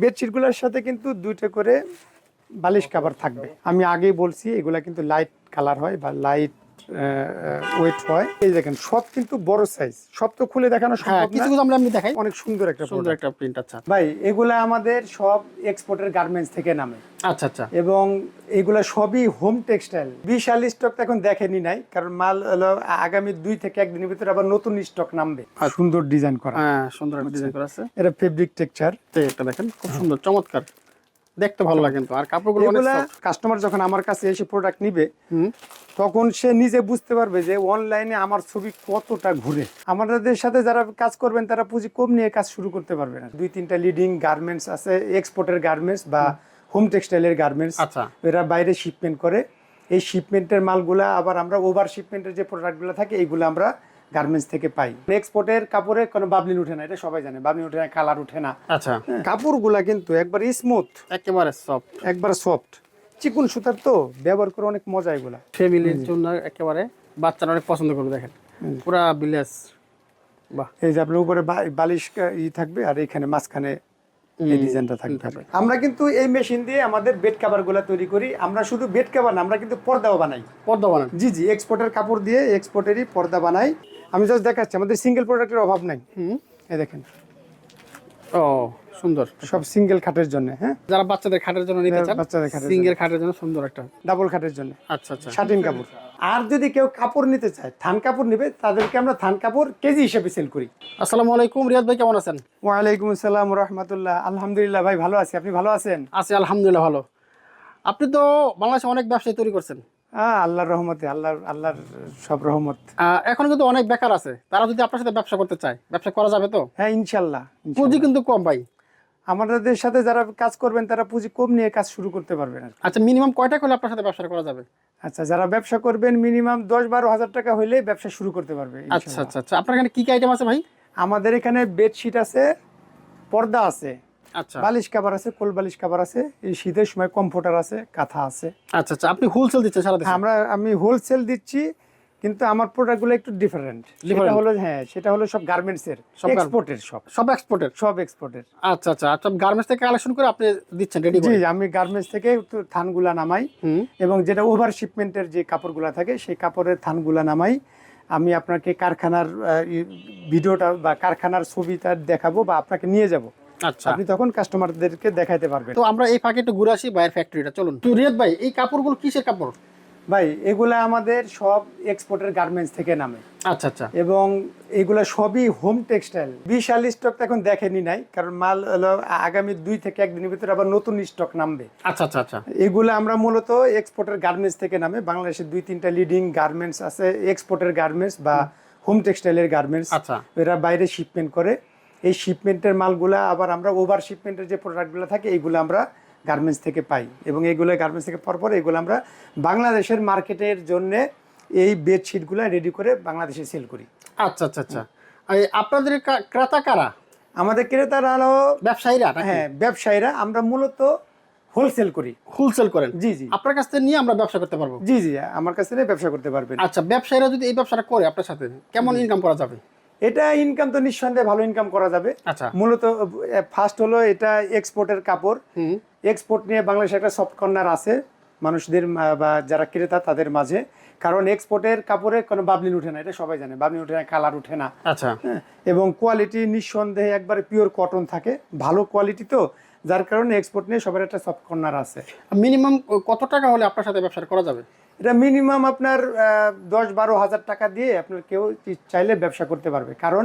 বেডশিটগুলোর সাথে কিন্তু দুইটা করে বালিশ কাভার থাকবে। আমি আগেই বলছি, এগুলা কিন্তু লাইট কালার হয় বা লাইট ওয়েট হয়। এই দেখেন সব কিন্তু বড় সাইজ সব তো খুলে দেখানো হ্যাঁ সম্ভব কিছু কিছু আমরা আমি দেখাই। অনেক সুন্দর একটা সুন্দর একটা প্রিন্ট আচ্ছা। ভাই এগুলা আমাদের সব এক্সপোর্টের গার্মেন্টস থেকে নামে। আচ্ছা আচ্ছা। এবং এগুলা সবই হোম টেক্সটাইল বিশাল স্টক তো এখন দেখেনি নাই কারণ মাল আগামী দুই থেকে একদিনের ভিতরে আবার নতুন স্টক নামবে। সুন্দর ডিজাইন করা। হ্যাঁ সুন্দর একটা ডিজাইন করা আছে। এটা ফেব্রিক টেক্সচার এটা দেখেন খুব সুন্দর চমৎকার। দেখতে ভালো লাগে কিন্তু। আর কাপড়গুলো। কাস্টমার যখন আমার কাছে এসে প্রোডাক্ট নিবে তখন সে নিজে বুঝতে পারবে যে অনলাইনে আমার ছবি কতটা ঘুরে। আমাদের সাথে যারা কাজ করবেন তারা পুঁজি কম নিয়ে কাজ শুরু করতে পারবে না। দুই তিনটা লিডিং গার্মেন্টস আছে এক্সপোর্টের গার্মেন্টস বা হোম। টেক্সটাইলের গার্মেন্টস এরা বাইরে শিপমেন্ট করে। এই শিপমেন্টের মালগুলা আবার আমরা ওভার শিপমেন্টের যে প্রোডাক্টগুলো থাকে এইগুলো আমরা গার্মেন্টস থেকে পাই। এক্সপোর্টের কাপড়ে কোনো বাবলিন উঠে না এটা সবাই জানে। বাবলিন উঠে না কালার উঠে না। আচ্ছা। হ্যাঁ, কাপড়গুলা কিন্তু একবার স্মুথ একেবারে সফট একবার সফট চিকুন সুতার তো ব্যবহার করে অনেক মজা এগুলা। ফ্যামিলির জন্য একেবারে বাচ্চারা অনেক পছন্দ করবে দেখেন। পুরা বিলেস বাহ। এই যে আপনার উপরে বালিশ ই থাকবে আর এখানে মাঝখানে এই ডিজাইনটা থাকবে। আমরা কিন্তু এই মেশিন দিয়ে আমাদের বেড কাভারগুলা তৈরি করি। আমরা শুধু বেড কাভার না আমরা কিন্তু পর্দাও বানাই। পর্দা বানাই। জি জি এক্সপোর্টের কাপড় দিয়ে এক্সপোর্টেরই পর্দা বানাই। আমি জাস্ট দেখাচ্ছি আমাদের সিঙ্গেল প্রোডাক্টের অভাব নাই। হুম। এই দেখেন। ও সুন্দর। সব সিঙ্গেল খাটের জন্য হ্যাঁ? যারা বাচ্চাদের খাটের জন্য নিতে চান বাচ্চাদের খাটের সিঙ্গেল খাটের জন্য সুন্দর একটা। ডাবল খাটের জন্য। আচ্ছা আচ্ছা। শাটিন কাপড়। আর যদি কেউ কাপড় নিতে চায় থান কাপড় নেবে তাদেরকে আমরা থান কাপড় কেজি হিসেবে সেল করি। আসসালামু আলাইকুম রিয়াদ ভাই কেমন আছেন? ওয়ালাইকুম আসসালাম রহমতুল্লাহ আলহামদুলিল্লাহ ভাই ভালো আছি। আপনি ভালো আছেন? আছি আলহামদুলিল্লাহ ভালো। আপনি তো বাংলাদেশে অনেক ব্যবসায়ী তৈরি করছেন। হ্যাঁ আল্লাহর রহমতে আল্লাহর আল্লাহর সব রহমত। এখন কিন্তু অনেক বেকার আছে। তারা যদি আপনার সাথে ব্যবসা করতে চায় ব্যবসা করা যাবে তো? হ্যাঁ ইনশাল্লাহ। পুঁজি কিন্তু কম ভাই। আমাদের সাথে যারা কাজ করবেন তারা পুঁজি কম নিয়ে কাজ শুরু করতে পারবেন আচ্ছা মিনিমাম কয়টা করলে আপনার সাথে ব্যবসা করা যাবে? আচ্ছা যারা ব্যবসা করবেন মিনিমাম দশ বারো হাজার টাকা হইলে ব্যবসা শুরু করতে পারবে আচ্ছা আচ্ছা আচ্ছা। আপনার এখানে কি কি আইটেম আছে ভাই? আমাদের এখানে বেডশিট আছে পর্দা আছে আচ্ছা। বালিশ কাভার আছে কোল বালিশ কাভার আছে এই শীতের সময় কমফোর্টার আছে কাঁথা আছে। আচ্ছা আচ্ছা আপনি হোলসেল দিচ্ছেন সারা দেশে? আমরা আমি হোলসেল দিচ্ছি কিন্তু আমার প্রোডাক্টগুলো একটু ডিফারেন্ট সেটা হলো হ্যাঁ সেটা হলো সব গার্মেন্টস এর সব এক্সপোর্টের সব। সব এক্সপোর্টের সব এক্সপোর্টের আচ্ছা আচ্ছা আচ্ছা গার্মেন্টস থেকে কালেকশন করে আপনি দিচ্ছেন রেডি জি আমি গার্মেন্টস থেকে থানগুলা নামাই এবং যেটা ওভার শিপমেন্টের যে কাপড়গুলা থাকে সেই কাপড়ের থানগুলা নামাই। আমি আপনাকে কারখানার ভিডিওটা বা কারখানার ছবিটা দেখাবো বা আপনাকে নিয়ে যাব। আপনি তখন কাস্টমারদেরকে দেখাইতে পারবেন। তো আমরা এই ফাঁকে একটু ঘুরে আসি বাইরের ফ্যাক্টরিটা চলুন। তো রিয়াদ ভাই এই কাপড়গুলো কিসের কাপড়? ভাই এগুলা আমাদের সব এক্সপোর্টের গার্মেন্টস থেকে নামে। আচ্ছা আচ্ছা। এবং এগুলা সবই হোম টেক্সটাইল বিশাল স্টক তো এখন দেখেনি নাই কারণ মাল হলো আগামী দুই থেকে একদিনের ভিতরে আবার নতুন স্টক নামবে। আচ্ছা আচ্ছা আচ্ছা। এগুলো আমরা মূলত এক্সপোর্টের গার্মেন্টস থেকে নামে। বাংলাদেশের দুই তিনটা লিডিং গার্মেন্টস আছে এক্সপোর্টের গার্মেন্টস বা হোম। টেক্সটাইলের গার্মেন্টস আচ্ছা। এরা বাইরে শিপমেন্ট করে। এই শিপমেন্টের মালগুলা আবার আমরা ওভার শিপমেন্টের যে প্রোডাক্টগুলো থাকে এইগুলো আমরা গার্মেন্টস থেকে পাই। এবং এইগুলো গার্মেন্টস থেকে পাওয়ার পর এগুলো আমরা বাংলাদেশের মার্কেটের জন্য এই বেডশিটগুলো রেডি করে বাংলাদেশে সেল করি। আচ্ছা আচ্ছা আচ্ছা। আপনাদের ক্রেতা কারা? আমাদের ক্রেতারা হলো ব্যবসায়ীরা হ্যাঁ ব্যবসায়ীরা। আমরা মূলত হোলসেল করি। হোলসেল করেন? জি জি। আপনার কাছ থেকে নিয়ে আমরা ব্যবসা করতে পারব? জি জি আমার কাছ থেকে ব্যবসা করতে পারবেন। আচ্ছা ব্যবসায়ীরা যদি এই ব্যবসাটা করে আপনার সাথে কেমন ইনকাম করা যাবে? এটা ইনকাম তো নিঃসন্দেহে ভালো ইনকাম করা যাবে। আচ্ছা। মূলত ফার্স্ট হলো এটা এক্সপোর্টের কাপড়। এক্সপোর্ট নিয়ে বাংলাদেশে একটা সফট কর্নার আছে। মানুষদের বা যারা ক্রেতা তাদের মাঝে। কারণ এক্সপোর্টের কাপড়ে কোনো বাবলিন উঠে না এটা সবাই জানে। বাবলিন উঠে না কালার উঠে না। আচ্ছা। হ্যাঁ, এবং কোয়ালিটি নিঃসন্দেহে একবারে পিওর কটন থাকে। ভালো কোয়ালিটি তো যার কারণে এক্সপোর্ট নিয়ে সবার একটা সফট কর্নার আছে। মিনিমাম কত টাকা হলে আপনার সাথে ব্যবসা করা যাবে? এটা মিনিমাম আপনার দশ বারো হাজার টাকা দিয়ে আপনার কেউ চাইলে ব্যবসা করতে পারবে। কারণ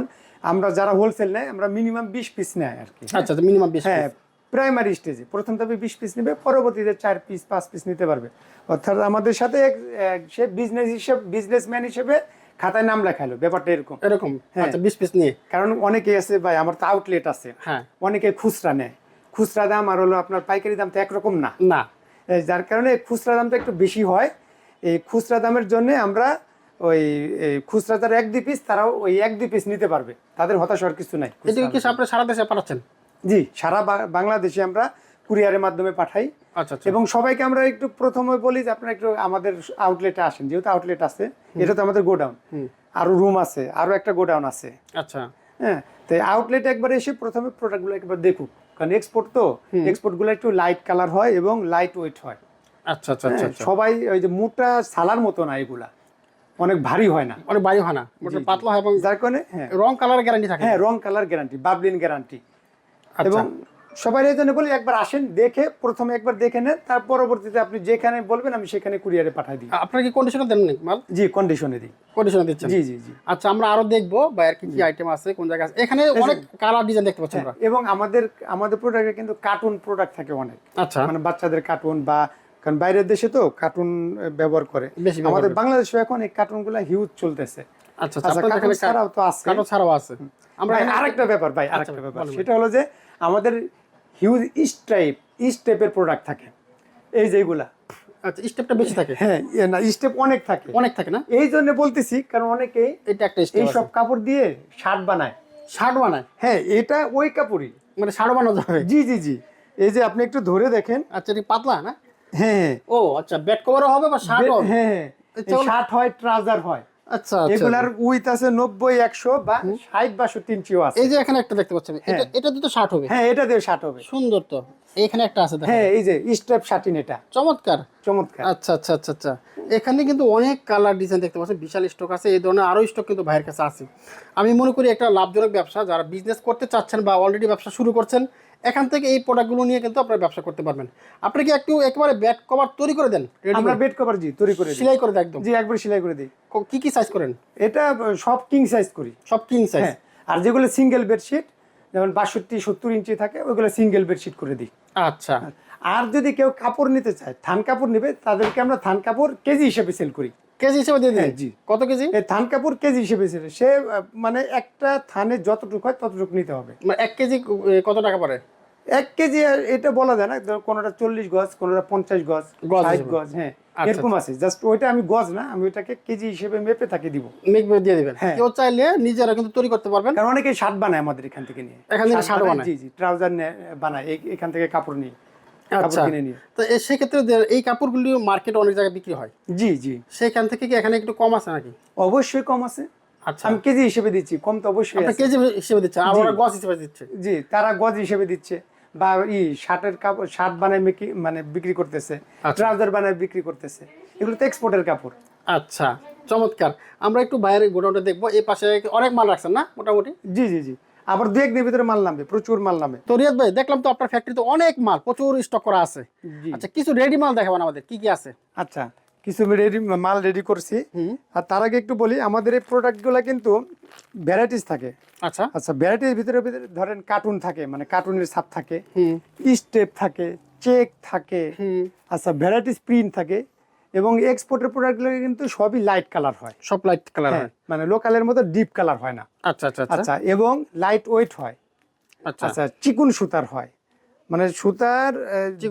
আমরা যারা হোলসেল নেয় আমরা মিনিমাম বিশ পিস নেয় আর কি। আচ্ছা মিনিমাম বিশ হ্যাঁ প্রাইমারি স্টেজে প্রথম তবে বিশ পিস নেবে পরবর্তীতে চার পিস পাঁচ পিস নিতে পারবে। অর্থাৎ আমাদের সাথে সে বিজনেস হিসেবে বিজনেসম্যান হিসেবে খাতায় নাম লেখালো ব্যাপারটা এরকম। এরকম? হ্যাঁ। আচ্ছা বিশ পিস নিয়ে? কারণ অনেকে আছে ভাই আমার তো আউটলেট আছে। হ্যাঁ। অনেকে খুচরা নেয়। খুচরা দাম আর হলো আপনার পাইকারি দাম তো একরকম না। না। যার কারণে খুচরা দামটা একটু বেশি হয়। এই খুচরা দামের জন্য আমরা ওই খুচরা যারা এক দুই পিস তারাও ওই এক দুই পিস নিতে পারবে। তাদের হতাশ হওয়ার কিছু নাই এদিকে কি আপনি সারা দেশে পাঠাচ্ছেন? জি সারা বাংলাদেশে আমরা কুরিয়ারের মাধ্যমে পাঠাই। আচ্ছা আচ্ছা। এবং সবাইকে আমরা একটু প্রথমে বলি যে আপনারা একটু আমাদের আউটলেটে আসেন। যেহেতু আউটলেট আছে এটা তো আমাদের গোডাউন। আরও রুম আছে আরও একটা গোডাউন আছে। আচ্ছা। হ্যাঁ তো আউটলেট একবার এসে প্রথমে প্রোডাক্টগুলো একবার দেখুক। কারণ এক্সপোর্ট তো এক্সপোর্টগুলো একটু লাইট কালার হয় এবং লাইট ওয়েট হয়। আচ্ছা আচ্ছা আচ্ছা হ্যাঁ, আচ্ছা সবাই ওই যে মোটা সালার মতো না এগুলা। অনেক ভারী হয় না। অনেক বায়ু হয় না পাতলা হয় এবং যার কারণে হ্যাঁ। রং কালারের গ্যারান্টি থাকে। হ্যাঁ রং কালার গ্যারান্টি বাবলিন গ্যারান্টি আচ্ছা। এবং সবাই এই জন্য বলি একবার আসেন দেখে প্রথমে একবার দেখে নেন তার পরবর্তীতে আপনি যেখানে বলবেন আমি সেখানে কুরিয়ারে পাঠাই দিই। আপনার কি কন্ডিশনে দেন নাকি মাল? জি কন্ডিশনে দিই। কন্ডিশনে দিচ্ছেন? জি জি জি। আচ্ছা আমরা আরও দেখব বাইরের কি কি আইটেম আছে কোন জায়গায় আছে। এখানে অনেক কালার ডিজাইন দেখতে পাচ্ছি আমরা। এবং আমাদের আমাদের প্রোডাক্টে কিন্তু কার্টুন প্রোডাক্ট থাকে অনেক। আচ্ছা। মানে বাচ্চাদের কার্টুন বা কারণ বাইরের দেশে তো কার্টুন ব্যবহার করে। আমাদের বাংলাদেশে এখন এই কার্টুনগুলো হিউজ চলতেছে। আচ্ছা আচ্ছা কার্টুন এখানে ছাড়াও তো আছে। কালো ছাড়াও আছে। আমরা আরেকটা ব্যাপার ভাই আচ্ছা, আরেকটা ব্যাপার। সেটা হলো যে আমাদের হিউজ ইস্ট টাইপ ইস্ট টাইপের প্রোডাক্ট থাকে। এই যেগুলা আচ্ছা স্টেপটা বেশি থাকে? হ্যাঁ না স্টেপ অনেক থাকে। অনেক থাকে না? এই জন্য বলতেছি কারণ অনেকেই এটা একটা এই সব কাপড় দিয়ে শার্ট বানায়। শার্ট বানায়? হ্যাঁ এটা ওই কাপড়ই। মানে শার্ট বানানো যাবে? জি জি জি। এই যে আপনি একটু ধরে দেখেন। আচ্ছা এটা পাতলা না? হ্যাঁ হ্যাঁ। ও আচ্ছা ব্যাট কভারও হবে বা শার্ট হবে? হ্যাঁ হ্যাঁ। শার্ট হয় ট্রাউজার হয়। আচ্ছা আচ্ছা। এগুলার উইথ আছে নব্বই একশো বা ষাট বাষট্টি ইঞ্চিও আছে। এই যে এখানে একটা দেখতে পাচ্ছেন এটা এটা দুটো শার্ট হবে? হ্যাঁ এটা দিয়ে শার্ট হবে। সুন্দর তো। এইখানে একটা আছে দেখেন। হ্যাঁ এই যে এটা। চমৎকার। চমৎকার। আচ্ছা আচ্ছা আচ্ছা আচ্ছা। এখানে কিন্তু অনেক কালার ডিজাইন দেখতে পাচ্ছেন বিশাল স্টক আছে এই ধরনের আরও স্টক কিন্তু ভাইয়ের কাছে আছে। আমি মনে করি একটা লাভজনক ব্যবসা যারা বিজনেস করতে চাচ্ছেন বা অলরেডি ব্যবসা শুরু করছেন এখান থেকে এই প্রোডাক্টগুলো নিয়ে কিন্তু আপনারা ব্যবসা করতে পারবেন। আপনি কি একটু একেবারে ব্যাট কভার তৈরি করে দেন? আমরা? বেড কভার জি তৈরি করে সেলাই করে দেন একদম। জি একবার সেলাই করে দিই। কি কি সাইজ করেন? এটা সব কিং সাইজ করি। সব কিং সাইজ হ্যাঁ আর যেগুলো সিঙ্গেল বেডশিট যেমন বাষট্টি সত্তর ইঞ্চি থাকে ওইগুলো সিঙ্গেল বেডশিট করে দিই। আচ্ছা। আর যদি কেউ কাপড় নিতে চায় থান কাপড় নেবে তাদেরকে আমরা থান কাপড় কেজি হিসেবে সেল করি। কেজি হিসেবে দিয়ে দিন হ্যাঁ, জি। কত কেজি? এই থান কাপড় কেজি হিসেবে সেল সে মানে একটা থানে যতটুকু হয় ততটুকু নিতে হবে। মানে এক কেজি কত টাকা পড়ে? এক কেজি এটা বলা যায় না কোনোটা চল্লিশ গজ কোনোটা পঞ্চাশ গজ ষাট গজ হ্যাঁ আচ্ছা, এরকম আছে। জাস্ট ওইটা আমি গজ না আমি ওইটাকে কেজি হিসেবে মেপে দিব। মেক দিয়ে দিবেন। হ্যাঁ। কেউ চাইলে নিজেরা কিন্তু তৈরি করতে পারবেন। কারণ অনেকে শার্ট বানায় আমাদের এখান থেকে নিয়ে। এখান থেকে শার্ট বানায়? জি জি ট্রাউজার বানায়। এই- এখান থেকে কাপড় নিয়ে আচ্ছা। তো সেক্ষেত্রে এই কাপড়গুলি মার্কেটে অনেক জায়গায় বিক্রি হয়। জি জি। সেখান থেকে কি এখানে একটু কম আছে নাকি? অবশ্যই কম আছে। আচ্ছা। আমি কেজি হিসেবে দিচ্ছি কম তো অবশ্যই কেজি হিসেবে দিচ্ছে আর ওরা গজ হিসেবে দিচ্ছে। জি তারা গজ হিসেবে দিচ্ছে। বা ই শার্টের কাপড় শার্ট বানায় মানে বিক্রি করতেছে আচ্ছা। ট্রাউজার বানায় বিক্রি করতেছে। এগুলো তো এক্সপোর্টের কাপড়। আচ্ছা চমৎকার। আমরা একটু বাইরের গোডাউনটা দেখব এই পাশে অনেক মাল রাখছেন না মোটামুটি? জি জি জি। আবার দু একদিনের ভিতরে মাল নামবে প্রচুর মাল নামে তো রিয়াদ ভাই দেখলাম তো আপনার ফ্যাক্টরিতে অনেক মাল প্রচুর স্টক করা আছে। আচ্ছা কিছু রেডি মাল দেখাবেন আমাদের কি কি আছে? আচ্ছা। কিছু রেডি মাল রেডি করছি। আর তার আগে একটু বলি আমাদের এই প্রোডাক্টগুলো কিন্তু ভ্যারাইটিস থাকে। আচ্ছা। আচ্ছা ভ্যারাইটির ভিতরে ভিতরে ধরেন কার্টুন থাকে মানে কার্টুনের ছাপ থাকে স্টেপ থাকে চেক থাকে আচ্ছা ভ্যারাইটিস প্রিন্ট থাকে এবং এক্সপোর্টের প্রোডাক্টগুলো কিন্তু সবই লাইট কালার হয়। সব লাইট কালার হ্যাঁ হয়। মানে লোকালের মতো ডিপ কালার হয় না। আচ্ছা আচ্ছা আচ্ছা। আচ্ছা এবং লাইট ওয়েট হয়। আচ্ছা। আচ্ছা চিকুন সুতার হয়। মানে সুতার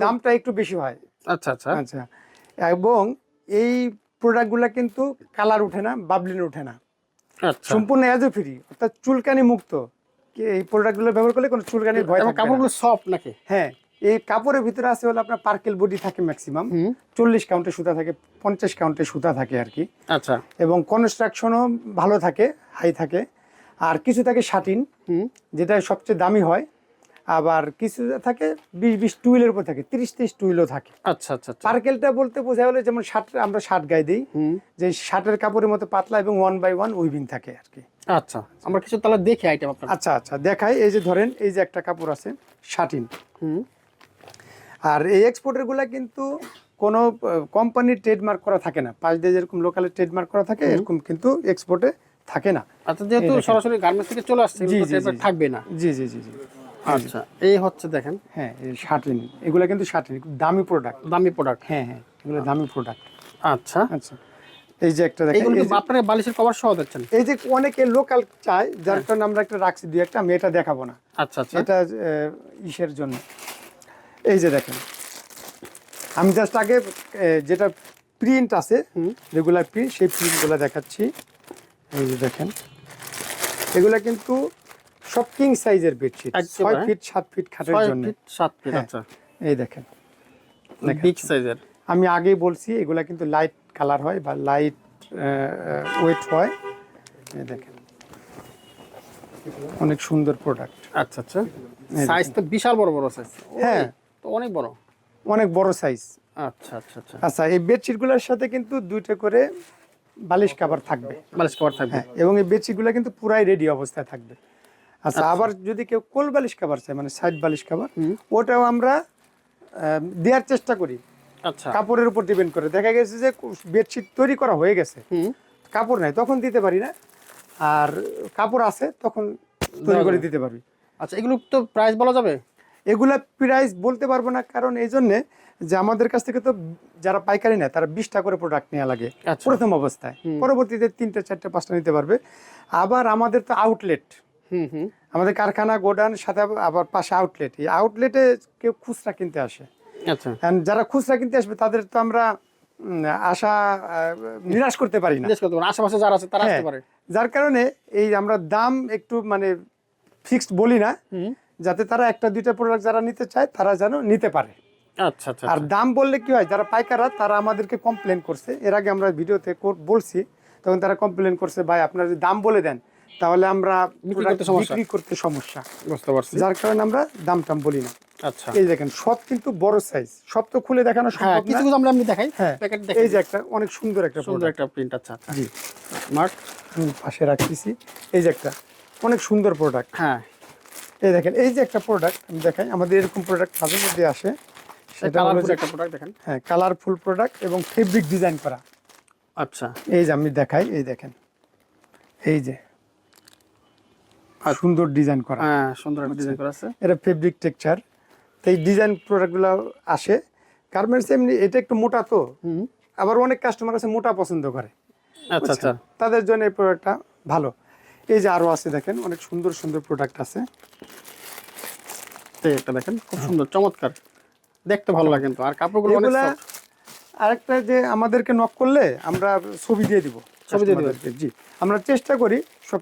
দামটা একটু বেশি হয়। আচ্ছা আচ্ছা। আচ্ছা এবং এই প্রোডাক্টগুলো কিন্তু কালার উঠে না বাবলিন উঠে না। আচ্ছা। সম্পূর্ণ অ্যাজো ফ্রি অর্থাৎ চুলকানি মুক্ত। এই প্রোডাক্টগুলো ব্যবহার করলে কোনো চুলকানির ভয় থাকবে কাপড়গুলো সফট নাকি? হ্যাঁ এই কাপড়ের ভিতরে আছে হলো আপনার পার্কেল বডি থাকে ম্যাক্সিমাম চল্লিশ কাউন্টে সুতা থাকে পঞ্চাশ কাউন্টে সুতা থাকে আর কি। আচ্ছা। এবং কনস্ট্রাকশনও ভালো থাকে হাই থাকে। আর কিছু থাকে শাটিন যেটা সবচেয়ে দামি হয়। আবার কিছু থাকে বিশ বিশ টুইলের উপর থাকে তিরিশ তিরিশ টুইলও থাকে। আচ্ছা আচ্ছা আচ্ছা। পার্কেলটা বলতে বোঝা হলে যেমন শার্ট আমরা শার্ট গায়ে দিই যে শার্টের কাপড়ের মতো পাতলা এবং ওয়ান বাই ওয়ান উইভিং থাকে আর কি। আচ্ছা। আমরা কিছু তাহলে দেখি আইটেম আপনার। আচ্ছা আচ্ছা দেখাই। এই যে ধরেন এই যে একটা কাপড় আছে শার্টিন। আর এই এক্সপোর্টেরগুলা কিন্তু কোনো কোম্পানির ট্রেডমার্ক করা থাকে না। পাঁচ দিয়ে যেরকম লোকালের ট্রেডমার্ক করা থাকে এরকম কিন্তু এক্সপোর্টে থাকে না। আচ্ছা যেহেতু সরাসরি গার্মেন্টস থেকে চলে আসছে। থাকবে না। জি জি জি জি। আচ্ছা এই হচ্ছে দেখেন। হ্যাঁ এই শার্টিন এগুলা কিন্তু শার্টিন দামি প্রোডাক্ট দামি প্রোডাক্ট হ্যাঁ হ্যাঁ এগুলো দামি প্রোডাক্ট আচ্ছা। আচ্ছা। এই যে একটা দেখেন আপনার বালিশের কভার সহ দিচ্ছেন? এই যে অনেকে লোকাল চায় যার কারণে আমরা একটা রাখছি দুই একটা আমি এটা দেখাবো না। আচ্ছা আচ্ছা। এটা ইসের জন্য। এই যে দেখেন আমি জাস্ট আগে যেটা প্রিন্ট আছে। রেগুলার প্রিন্ট সেই প্রিন্টগুলো দেখাচ্ছি। এই যে দেখেন এগুলা কিন্তু সব কিং সাইজের বেডশিট ছয় ফিট সাত ফিট খাটের জন্য। ফিট সাত ফিট হ্যাঁ। আচ্ছা। এই দেখেন। বিগ সাইজের আমি আগেই বলছি এগুলা কিন্তু লাইট কালার হয় বা লাইট ওয়েট হয়। এই দেখেন। অনেক সুন্দর প্রোডাক্ট আচ্ছা আচ্ছা। সাইজ তো বিশাল বড় বড় সাইজ হ্যাঁ। তো অনেক বড়। অনেক বড় সাইজ আচ্ছা আচ্ছা আচ্ছা। আচ্ছা এই বেডশিটগুলোর সাথে কিন্তু দুইটা করে বালিশ কাভার থাকবে। বালিশ কভার থাকবে। হ্যাঁ এবং এই বেডশিটগুলো কিন্তু পুরাই রেডি অবস্থায় থাকবে। আচ্ছা আবার যদি কেউ কোল বালিশ খাবার চায় মানে সাইড বালিশ খাবার ওটাও আমরা দেওয়ার চেষ্টা করি। আচ্ছা। কাপড়ের উপর ডিপেন্ড করে। দেখা গেছে যে বেডশিট তৈরি করা হয়ে গেছে। কাপড় নাই তখন দিতে পারি না। আর কাপড় আছে তখন তৈরি করে দিতে পারবি আচ্ছা এগুলো তো প্রাইস বলা যাবে? এগুলা প্রাইস বলতে পারব না কারণ এই জন্যে যে আমাদের কাছ থেকে তো যারা পাইকারি নেয় তারা বিশটা করে প্রোডাক্ট নেওয়া লাগে। আচ্ছা। প্রথম অবস্থায়। পরবর্তীতে তিনটে চারটে পাঁচটা নিতে পারবে। আবার আমাদের তো আউটলেট আমাদের কারখানা গোডাউন সাথে আবার পাশে আউটলেট এই আউটলেটে কেউ খুচরা কিনতে আসে। আচ্ছা। যারা খুচরা কিনতে আসবে তাদের তো আমরা আশা নিরাশ করতে পারি না। আশেপাশে যারা আছে তারা আসতে হ্যাঁ, পারে। যার কারণে এই আমরা দাম একটু মানে ফিক্সড বলি না। যাতে তারা একটা দুইটা প্রোডাক্ট যারা নিতে চায় তারা যেন নিতে পারে। আচ্ছা আচ্ছা আর দাম বললে কি হয় যারা পাইকাররা তারা আমাদেরকে কমপ্লেন করছে। এর আগে আমরা ভিডিওতে বলছি তখন তারা কমপ্লেন করছে ভাই আপনারা যদি দাম বলে দেন তাহলে আমরা বিক্রি করতে সমস্যা। বুঝতে পারছি। যার কারণে আমরা দাম টাম বলি না। আচ্ছা। এই দেখেন সব কিন্তু বড় সাইজ সব তো খুলে দেখানো হ্যাঁ সম্ভব কিছু না। কিছু আমরা এমনি দেখাই। হ্যাঁ এই যে একটা অনেক সুন্দর একটা সুন্দর একটা প্রিন্ট আচ্ছা। জি। আমি পাশে রাখতেছি। এই যে একটা অনেক সুন্দর প্রোডাক্ট হ্যাঁ। এই দেখেন এই যে একটা প্রোডাক্ট আমি দেখাই। আমাদের এরকম প্রোডাক্ট মাঝে মধ্যে আসে। সেটা একটা প্রোডাক্ট দেখেন। হ্যাঁ কালারফুল প্রোডাক্ট এবং ফেব্রিক ডিজাইন করা। আচ্ছা। এই যে আমি দেখাই এই দেখেন। এই যে। সুন্দর ডিজাইন করা। হ্যাঁ সুন্দর ডিজাইন করা আছে। এটা ফেব্রিক টেক্সচার তো এই ডিজাইন প্রোডাক্টগুলো আসে। গার্মেন্টস এমনি এটা একটু মোটা তো। আবার অনেক কাস্টমার আছে মোটা পছন্দ করে। আচ্ছা আচ্ছা। তাদের জন্য এই প্রোডাক্টটা ভালো। এই যে আরও আছে দেখেন অনেক সুন্দর সুন্দর প্রোডাক্ট আছে। এই একটা দেখেন খুব সুন্দর চমৎকার। দেখতে ভালো লাগে কিন্তু। আর কাপড়গুলো আরেকটা যে আমাদেরকে নক করলে আমরা ছবি দিয়ে দিব। ছবি দিয়ে দিবেন? জি। আমরা চেষ্টা করি সব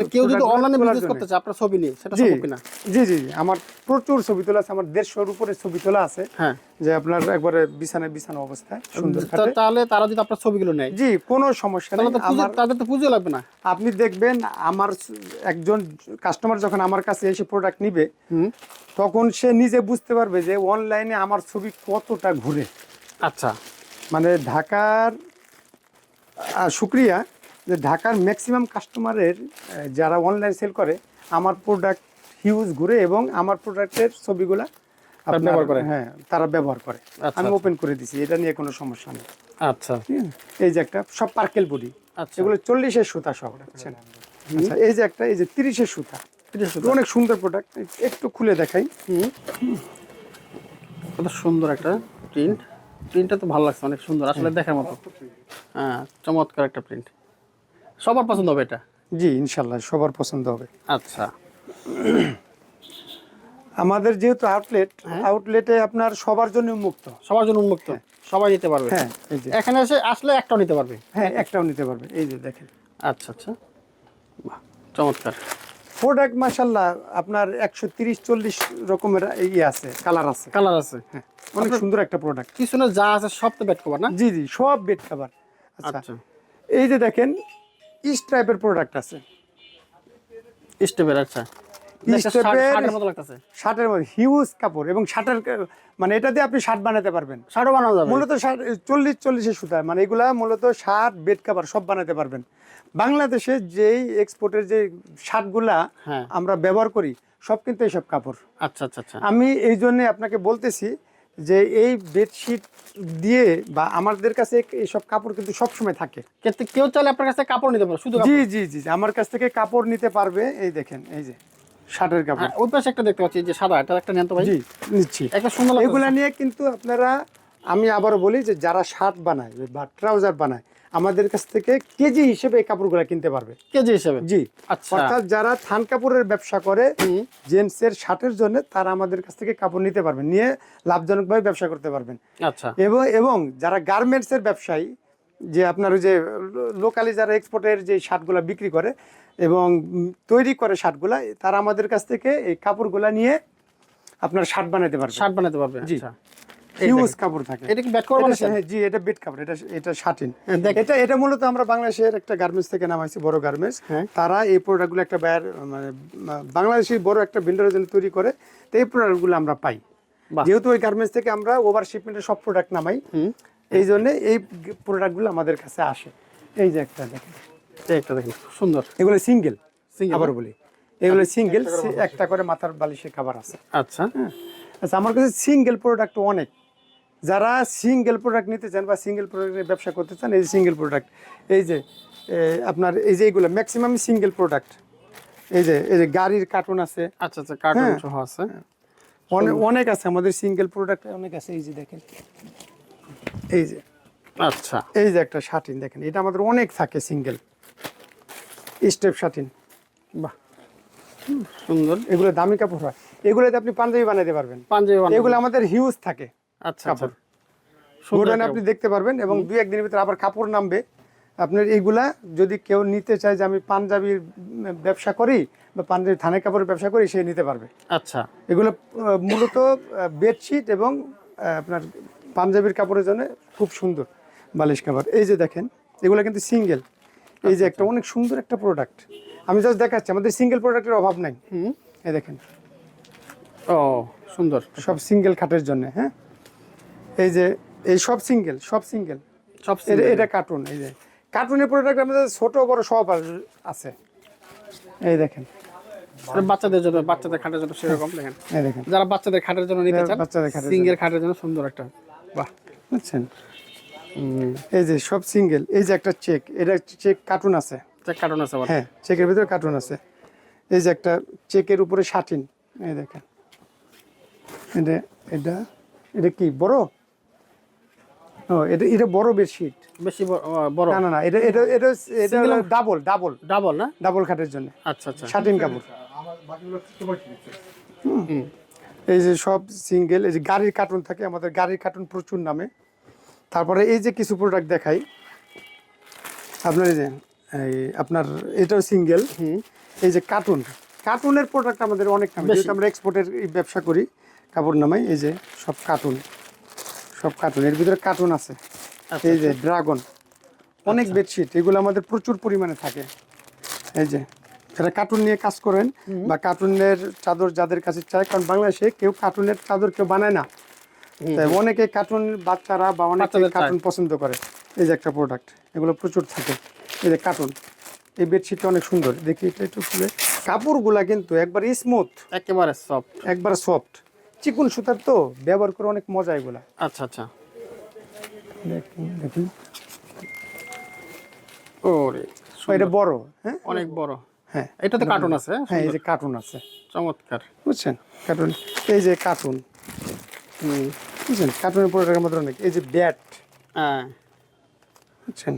তো কেউ যদি অনলাইনে বিজনেস করতে চায় আপনার ছবি নিয়ে সেটা সম্ভব কিনা? জি জি জি, আমার প্রচুর ছবি তোলা আছে আমার উপরে ছবি তোলা আছে। হ্যাঁ। যে আপনার একবারে বিছানা অবস্থায় সুন্দর খাটে। তাহলে তারা যদি আপনার ছবিগুলো নেয় জি কোনো সমস্যা নেই। তাদের তো পুজো লাগবে না। আপনি দেখবেন আমার একজন কাস্টমার যখন আমার কাছে এসে প্রোডাক্ট নিবে তখন সে নিজে বুঝতে পারবে যে অনলাইনে আমার ছবি কতটা ঘুরে। আচ্ছা। মানে ঢাকার শুক্রিয়া যে ঢাকার ম্যাক্সিমাম কাস্টমারের যারা অনলাইন সেল করে আমার প্রোডাক্ট হিউজ ঘুরে এবং আমার প্রোডাক্টের ছবিগুলা ব্যবহার করে? হ্যাঁ তারা ব্যবহার করে। আচ্ছা, আমি আচ্ছা। ওপেন করে দিছি এটা নিয়ে কোনো সমস্যা নেই। আচ্ছা। এই যে একটা সব পার্কেল বডি আচ্ছা। এগুলো চল্লিশের সুতা সব বুঝছেন? আচ্ছা এই যে একটা এই যে তিরিশের সুতা। অনেক সুন্দর প্রোডাক্ট একটু খুলে দেখাই। হুম। কত সুন্দর একটা প্রিন্ট প্রিন্টটা তো ভালো লাগছে অনেক সুন্দর আসলে দেখার মতো। হ্যাঁ চমৎকার একটা প্রিন্ট সবার পছন্দ হবে এটা? জি ইনশাল্লাহ সবার পছন্দ হবে। আচ্ছা। আমাদের যেহেতু আউটলেট হ্যাঁ। আউটলেটে আপনার সবার জন্য উন্মুক্ত। সবার জন্য উন্মুক্ত? সবাই নিতে পারবে? হ্যাঁ এই যে। এখানে এসে আসলে একটাও নিতে পারবে? হ্যাঁ একটাও নিতে পারবে এই যে দেখেন। আচ্ছা আচ্ছা। বাহ, চমৎকার। প্রোডাক্ট মাসাল্লাহ আপনার একশো তিরিশ চল্লিশ রকমের ইয়ে আছে কালার আছে। কালার আছে। হ্যাঁ। অনেক সুন্দর একটা প্রোডাক্ট পিছনে যা আছে সব তো বেড কভার না? জি জি সব বেড খাবার আচ্ছা। আচ্ছা। এই যে দেখেন ইস টাইপের প্রোডাক্ট আছে। স্টেপের আচ্ছা। শার্টের মতো লাগতেছে। শার্টের মধ্যে হিউজ কাপড় এবং শার্টের মানে এটা দিয়ে আপনি শার্ট বানাতে পারবেন। শার্টও বানানো যাবে। মূলত চল্লিশ চল্লিশের সুতা মানে এগুলা মূলত শার্ট বেড কাভার সব বানাতে পারবেন। বাংলাদেশে যেই এক্সপোর্টের যে শার্টগুলা হ্যাঁ। আমরা ব্যবহার করি সব কিন্তু এইসব কাপড়। আচ্ছা আচ্ছা আচ্ছা। আমি এই জন্য আপনাকে বলতেছি যে এই বেডশিট দিয়ে বা আমাদের কাছে এইসব কাপড় কিন্তু সবসময় থাকে। কিন্তু কেউ চাইলে আপনার কাছে কাপড় নিতে পারবে শুধু জি জি জি জি, আমার কাছ থেকে কাপড় নিতে পারবে এই দেখেন এই যে শার্টের কাপড়। হ্যাঁ, ওই পাশে একটা দেখতে পাচ্ছি যে সাদা এটা একটা নেন তো ভাই। জি নিচ্ছি। একটা সুন্দর। এগুলা নিয়ে কিন্তু আপনারা আমি আবারও বলি যে যারা শার্ট বানায় বা ট্রাউজার বানায় আমাদের কাছ থেকে কেজি হিসেবে এই কাপড়গুলো কিনতে পারবে। কেজি হিসেবে? জি। আচ্ছা। অর্থাৎ যারা থান কাপড়ের ব্যবসা করে হুম। জেন্টসের শার্টের জন্য তারা আমাদের কাছ থেকে কাপড় নিতে পারবেন নিয়ে লাভজনকভাবে ব্যবসা করতে পারবেন। আচ্ছা। এবং এবং যারা গার্মেন্টসের ব্যবসায়ী যে আপনার ওই যে লোকালি যারা এক্সপোর্টের যে শার্টগুলো বিক্রি করে এবং তৈরি করে শার্টগুলা তারা আমাদের কাছ থেকে এই কাপড়গুলা নিয়ে আপনার শার্ট বানাতে পারবে। শার্ট বানাতে পারবে জি। আচ্ছা হিউজ কাপড় থাকে। এটা কি এটা বানাইছেন? হ্যাঁ, জি এটা বেড কাপড় এটা এটা শাটিন হ্যাঁ, এটা এটা মূলত আমরা বাংলাদেশের একটা গার্মেন্টস থেকে নামাইছি বড় গার্মেন্টস হ্যাঁ। তারা এই প্রোডাক্টগুলো একটা বায়ার মানে বাংলাদেশি বড় একটা ভেন্ডরের জন্য তৈরি করে তো এই প্রোডাক্টগুলো আমরা পাই। যেহেতু ওই গার্মেন্টস থেকে আমরা ওভার শিপমেন্টের সব প্রোডাক্ট নামাই এই জন্য এই প্রোডাক্টগুলো আমাদের কাছে আসে। এই যে একটা দেখেন। একটা দেখেন সুন্দর। এগুলো সিঙ্গেল Single, আবার বলি। এগুলো সিঙ্গেল একটা করে মাথার বালিশের খাবার আছে। আচ্ছা। হ্যাঁ। আচ্ছা আমার কাছে সিঙ্গেল প্রোডাক্ট অনেক। যারা সিঙ্গেল প্রোডাক্ট নিতে চান বা সিঙ্গেল প্রোডাক্টের ব্যবসা করতে চান এই যে সিঙ্গেল প্রোডাক্ট এই যে আপনার এই যে এইগুলো ম্যাক্সিমাম সিঙ্গেল প্রোডাক্ট এই যে এই যে গাড়ির কার্টুন আছে। আচ্ছা আচ্ছা কার্টুন হ্যাঁ। সহ আছে। অনেক অনেক আছে আমাদের সিঙ্গেল প্রোডাক্ট অনেক আছে এই যে দেখেন। এই যে। আচ্ছা। এই যে একটা শার্টিন দেখেন এটা আমাদের অনেক থাকে সিঙ্গেল স্টেপ শার্টিন বাহ। সুন্দর। এগুলো দামি কাপড় হয়। এগুলোতে আপনি পাঞ্জাবি বানাতে পারবেন। পাঞ্জাবি এগুলো আমাদের হিউজ থাকে। কাপড়। সুন্দর গোডাউনে আপনি দেখতে পারবেন এবং দুই একদিনের ভিতরে আবার কাপড় নামবে। আপনার এইগুলা যদি কেউ নিতে চায় যে আমি পাঞ্জাবির ব্যবসা করি বা পাঞ্জাবি থানের কাপড়ের ব্যবসা করি সে নিতে পারবে। আচ্ছা। এগুলো মূলত বেডশিট এবং আপনার পাঞ্জাবির কাপড়ের জন্য খুব সুন্দর বালিশ কাপড় এই যে দেখেন এগুলো কিন্তু সিঙ্গেল। এই যে একটা অনেক সুন্দর একটা প্রোডাক্ট। আমি জাস্ট দেখাচ্ছি আমাদের সিঙ্গেল প্রোডাক্টের অভাব নাই। হুম। এই দেখেন। ও সুন্দর। সব সিঙ্গেল খাটের জন্য হ্যাঁ? এই যে এই সব সিঙ্গেল সব সিঙ্গেল সব এটা কার্টুন এই যে। কার্টুনের প্রোডাক্ট আমাদের ছোট বড় সব আছে। এই দেখেন। বাচ্চাদের জন্য বাচ্চাদের খাটের জন্য সেরকম দেখেন। এই দেখেন। যারা বাচ্চাদের খাটের জন্য নিতে চান বাচ্চাদের খাটের সিঙ্গেল খাটের জন্য সুন্দর একটা বাহ। বুঝছেন? এই যে সব সিঙ্গেল এই যে একটা চেক এটা চেক কার্টুন আছে। একটা কার্টুন আছে হ্যাঁ চেকের ভিতরে কার্টুন আছে। এই যে একটা চেকের উপরে শাটিন এই দেখেন। এটা এটা এটা কি বড়? এটা এটা বড় বেডশিট বেশি বড়। না না না এটা এটা এটা এটা ডাবল ডাবল ডাবল না? ডাবল খাটের জন্য। আচ্ছা আচ্ছা। শাটিন কাপড়। হুম। এই যে সব সিঙ্গেল এই যে গাড়ির কার্টুন থাকে আমাদের গাড়ির কার্টুন প্রচুর নামে। তারপরে এই যে কিছু প্রোডাক্ট দেখাই। আপনার এই যে আপনার এটাও সিঙ্গেল এই যে কার্টুন কার্টুনের প্রোডাক্ট আমাদের অনেক নামে। যেহেতু আমরা এক্সপোর্টের ব্যবসা করি কাপড় নামাই এই যে সব কার্টুন সব কার্টুন এর ভিতরে কার্টুন আছে। আচ্ছা, এই যে ড্রাগন অনেক বেডশিট এগুলো আমাদের প্রচুর পরিমাণে থাকে। এই যে যারা কার্টুন নিয়ে কাজ করেন বা কার্টুনের চাদর যাদের কাছে চায় কারণ বাংলাদেশে কেউ কার্টুনের চাদর কেউ বানায় না। তাই অনেকে কার্টুন বাচ্চারা বা অনেকে কার্টুন পছন্দ করে। এই যে একটা প্রোডাক্ট এগুলো প্রচুর থাকে। এই যে কার্টুন এই বেডশিটটা অনেক সুন্দর। দেখি এটা একটু খুলে। কাপড়গুলা কিন্তু একবার স্মুথ একেবারে সফট একবার সফট চিকুন সুতার তো ব্যবহার করে অনেক মজা এগুলা। আচ্ছা আচ্ছা। দেখুন দেখুন। ওরে এটা বড় হ্যাঁ? অনেক বড়। হ্যাঁ। এটা তো কার্টুন আছে হ্যাঁ এই যে কার্টুন আছে। চমৎকার। বুঝছেন? কার্টুন এই যে কার্টুন বুঝছেন? কার্টুনের প্রোডাক্ট আমাদের অনেক এই যে ব্যাট হ্যাঁ। বুঝছেন?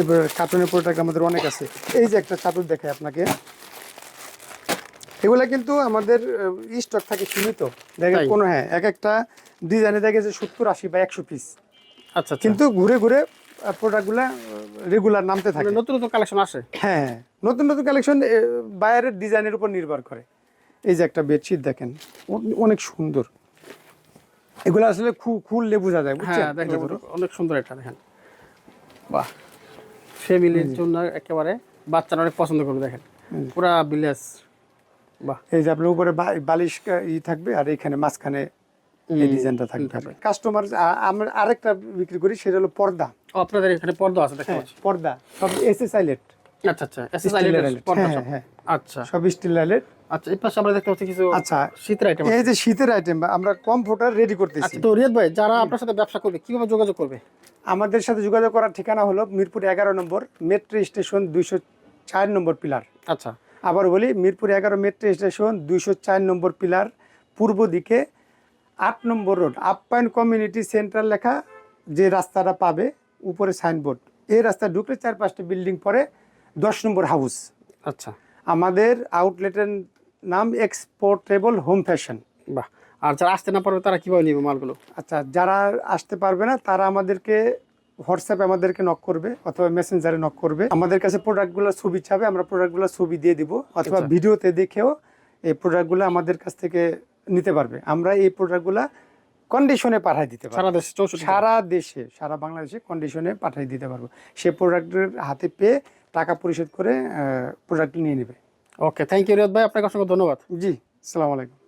এবার কার্টুনের প্রোডাক্ট আমাদের অনেক আছে। এই যে একটা চাদর দেখাই আপনাকে। এগুলা কিন্তু আমাদের স্টক থাকে সীমিত। দেখেন? কোনো হ্যাঁ এক একটা ডিজাইনে দেখে যে সত্তর আশি বা একশো পিস আচ্ছা আচ্ছা। কিন্তু ঘুরে ঘুরে প্রোডাক্টগুলা রেগুলার নামতে থাকে। মানে নতুন নতুন কালেকশন আসে? হ্যাঁ হ্যাঁ। নতুন নতুন কালেকশন বায়ারের ডিজাইনের উপর নির্ভর করে। এই যে একটা বেডশিট দেখেন অনেক সুন্দর। এগুলো আসলে খুললে বোঝা যায় বুঝছেন? হ্যাঁ অনেক সুন্দর এটা দেখেন। বাহ! ফ্যামিলির জন্য একেবারে বাচ্চারা অনেক পছন্দ করবে দেখেন। পুরা বাহ এই যে আপনার উপরে বালিশ ই থাকবে আর এখানে মাঝখানে এই ডিজাইনটা থাকবে কাস্টমার আমরা আরেকটা বিক্রি করি সেটা হলো পর্দা। আপনাদের এখানে পর্দা আছে দেখতে হ্যাঁ পাচ্ছি। পর্দা। সব এসএস আইলেট আচ্ছা আচ্ছা এসএস আইলেট আইলেট পর্দা হ্যাঁ হ্যাঁ। আচ্ছা। সব স্টিল আইলেট আচ্ছা এই পাশে আমরা দেখতে পাচ্ছি কিছু আচ্ছা শীতের আইটেম এই যে শীতের আইটেম আমরা কমফোর্টার রেডি করতেছি। আচ্ছা তো রিয়াদ ভাই যারা আপনার সাথে ব্যবসা করবে কীভাবে যোগাযোগ করবে? আমাদের সাথে যোগাযোগ করার ঠিকানা হলো মিরপুর এগারো নম্বর মেট্রো স্টেশন দুইশো চার নম্বর পিলার। আচ্ছা। আবার বলি মিরপুর এগারো মেট্রো স্টেশন দুইশো চার নম্বর পিলার পূর্ব দিকে আট নম্বর রোড আপ্যায়ন কমিউনিটি সেন্টার লেখা যে রাস্তাটা পাবে উপরে সাইনবোর্ড। এই রাস্তা ঢুকলে চার পাঁচটা বিল্ডিং পরে দশ নম্বর হাউস। আচ্ছা। আমাদের আউটলেটের নাম এক্সপোর্টেবল হোম ফ্যাশন। বাহ। আর যারা আসতে না পারবে তারা কীভাবে নিবে মালগুলো? আচ্ছা যারা আসতে পারবে না তারা আমাদেরকে হোয়াটসঅ্যাপে আমাদেরকে নক করবে অথবা মেসেঞ্জারে নক করবে। আমাদের কাছে প্রোডাক্টগুলোর ছবি চাবে আমরা প্রোডাক্টগুলোর ছবি দিয়ে দিব অথবা আচ্ছা। ভিডিওতে দেখেও এই প্রোডাক্টগুলো আমাদের কাছ থেকে নিতে পারবে। আমরা এই প্রোডাক্টগুলো কন্ডিশনে পাঠাই দিতে পারব। সারা দেশে সারা দেশে সারা বাংলাদেশে কন্ডিশনে পাঠিয়ে দিতে পারব। সে প্রোডাক্টের হাতে পেয়ে টাকা পরিশোধ করে প্রোডাক্ট নিয়ে নেবে। ওকে থ্যাংক ইউ রিয়াদ ভাই। আপনাকে অসংখ্য ধন্যবাদ। জি আসসালামু আলাইকুম।